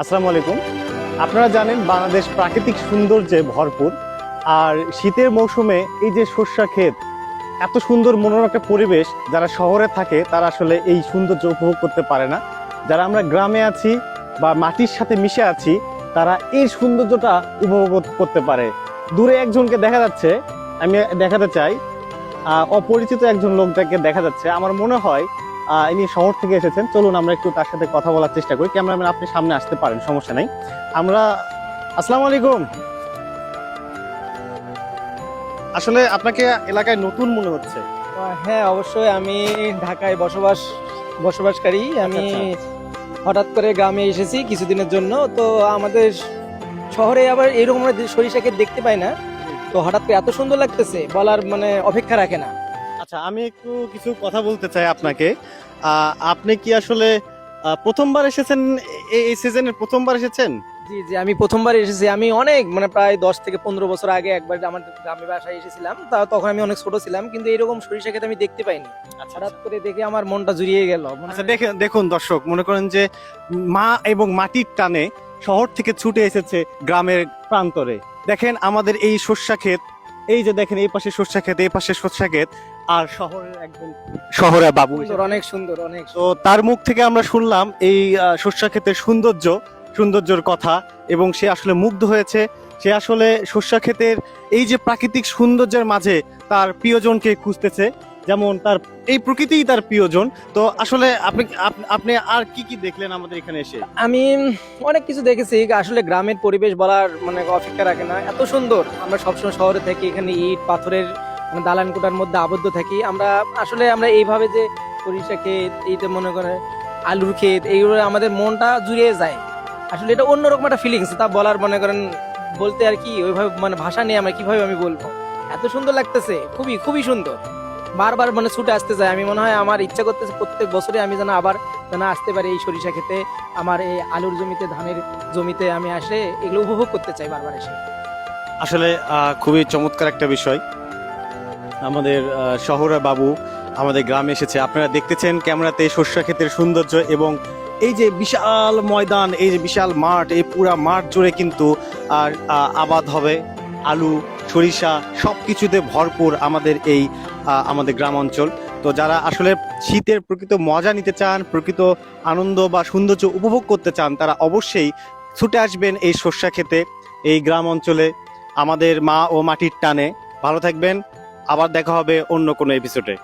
আসসালামু আলাইকুম। আপনারা জানেন বাংলাদেশ প্রাকৃতিক সৌন্দর্যে ভরপুর। আর শীতের মৌসুমে এই যে সর্ষা ক্ষেত, এত সুন্দর মনোরম একটা পরিবেশ, যারা শহরে থাকে তারা আসলে এই সৌন্দর্য উপভোগ করতে পারে না। যারা আমরা গ্রামে আছি বা মাটির সাথে মিশে আছি, তারা এই সৌন্দর্যটা উপভোগ করতে পারে। দূরে একজনকে দেখা যাচ্ছে, আমি দেখাতে চাই। অপরিচিত একজন লোকটাকে দেখা যাচ্ছে। আমার মনে হয় ইনি শহর থেকে এসেছেন। চলুন আমরা একটু তার সাথে কথা বলার চেষ্টা করি। ক্যামেরাম্যান আপনি সামনে আসতে পারেন সমস্যা নাই। আমরা আসসালামু আলাইকুম। আসলে আপনাকে এলাকায় নতুন মনে হচ্ছে। হ্যাঁ অবশ্যই আমি ঢাকায় বসবাস বসবাসকারী। আমি হঠাৎ করে গ্রামে এসেছি কিছুদিনের জন্য। তো আমাদের শহরে আবার এরকম আমরা সরিষা দেখতে পাই না। তো হঠাৎ করে এত সুন্দর লাগতেছে বলার মানে অপেক্ষা রাখে না। আচ্ছা আমি একটু কিছু কথা বলতে চাই আপনাকে। আপনি কি আসলে প্রথমবার এসেছেন এই- সিজনের প্রথমবার এসেছেন? জি জি আমি প্রথমবার এসেছি। আমি অনেক মানে প্রায় দশ থেকে পনেরো বছর আগে একবার আমার গ্রামের বাসায় এসেছিলাম। তা তখন আমি অনেক ছোট ছিলাম কিন্তু এরকম সরিষা ক্ষেত আমি দেখতে পাইনি। আচ্ছা হঠাৎ করে দেখে আমার মনটা জুড়িয়ে গেল। মানে আচ্ছা দেখেন দেখুন দর্শক মনে করেন যে মা এবং মাটির টানে শহর থেকে ছুটে এসেছে গ্রামের প্রান্তরে। দেখেন আমাদের এই শস্যা ক্ষেত এই যে দেখেন এই পাশে শস্যা ক্ষেত এই পাশে শস্যা ক্ষেত আর শহরের একদম শহরে বাবু অনেক সুন্দর অনেক তো তার মুখ থেকে আমরা শুনলাম এই শস্যা ক্ষেতের সৌন্দর্য সৌন্দর্যর কথা এবং সে আসলে মুগ্ধ হয়েছে। সে আসলে শস্যা ক্ষেতের এই যে প্রাকৃতিক সৌন্দর্যের মাঝে তার প্রিয়জনকে খুঁজতেছে যেমন তার এই প্রকৃতিই তার প্রিয়জন। তো আসলে আপনি আপ- আপনি আর কি কি দেখলেন আমাদের এখানে এসে? আমি অনেক কিছু দেখেছি আসলে গ্রামের পরিবেশ বলার মানে অপেক্ষা রাখে না। এত সুন্দর আমরা সবসময় শহরে থাকি এখানে ইট পাথরের মানে দালান কোটার মধ্যে আবদ্ধ থাকি। আমরা আসলে আমরা এইভাবে যে সরিষা ক্ষেত এইতে মনে করে আলুর ক্ষেত, এইগুলো আমাদের মনটা জুড়িয়ে যায়। আসলে এটা অন্যরকম একটা ফিলিংস তা বলার মনে করেন বলতে আর কি, ওইভাবে মানে ভাষা নেই আমরা কীভাবে আমি বলব? এত সুন্দর লাগতেছে, খুবই খুবই সুন্দর। বারবার মানে ছুটে আসতে চাই আমি মনে হয় আমার ইচ্ছা করতেছে প্রত্যেক বছরে আমি যেন আবার যেন আসতে পারি এই সরিষা খেতে আমার এই আলুর জমিতে, ধানের জমিতে আমি আসে, এগুলো উপভোগ করতে চাই বারবার এসে। আসলে খুবই চমৎকার একটা বিষয়। আমাদের শহরে বাবু আমাদের গ্রামে এসেছে। আপনারা দেখতেছেন ক্যামেরাতে শস্যা ক্ষেতের সৌন্দর্য এবং এই যে বিশাল ময়দান, এই যে বিশাল মাঠ, এই পুরা মাঠ জুড়ে কিন্তু আর আবাদ হবে। আলু, সরিষা সব কিছুতে ভরপুর আমাদের এই আমাদের গ্রাম অঞ্চল। তো যারা আসলে শীতের প্রকৃত মজা নিতে চান, প্রকৃত আনন্দ বা সৌন্দর্য উপভোগ করতে চান, তারা অবশ্যই ছুটে আসবেন এই শস্যা খেতে এই গ্রাম অঞ্চলে। আমাদের মা ও মাটির টানে। ভালো থাকবেন। আবার দেখা হবে অন্য কোনো এপিসোডে